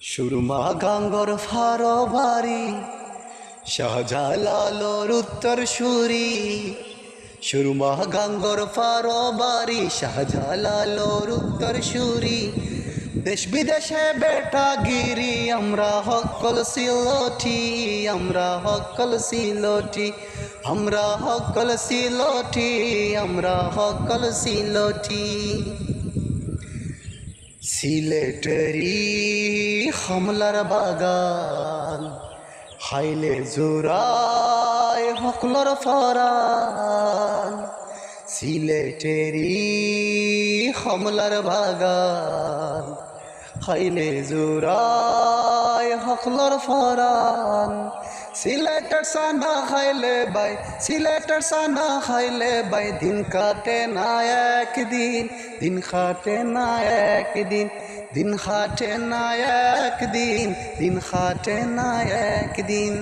সুরমা গাঙ্গর ফারো বাড়ি শাহজালালোর উত্তর সুরি সুরমা গাঙ্গর ফারো বাড়ি শাহজালালোর উত্তর সুরি দেশ বিদেশে বেটা গিরি আমরা হকল সিলটি, আমরা হকল সিলটি, আমরা হকল সিলটি, আমরা হকল সিলটি। সিলেটেরি হামলার বাগান হাইলে জোড়ায় হকলর ফরান সিলেটেরি হামলার বাগান হাইলে জোড়ায় হকলর ফরান। সিলেটের সানা খাইলে বাই সিলেটের সানা খাইলে বাই দিন কাটে না একদিন দিন খাটে না একদিন দিন খাটে না একদিন দিন খাটে না একদিন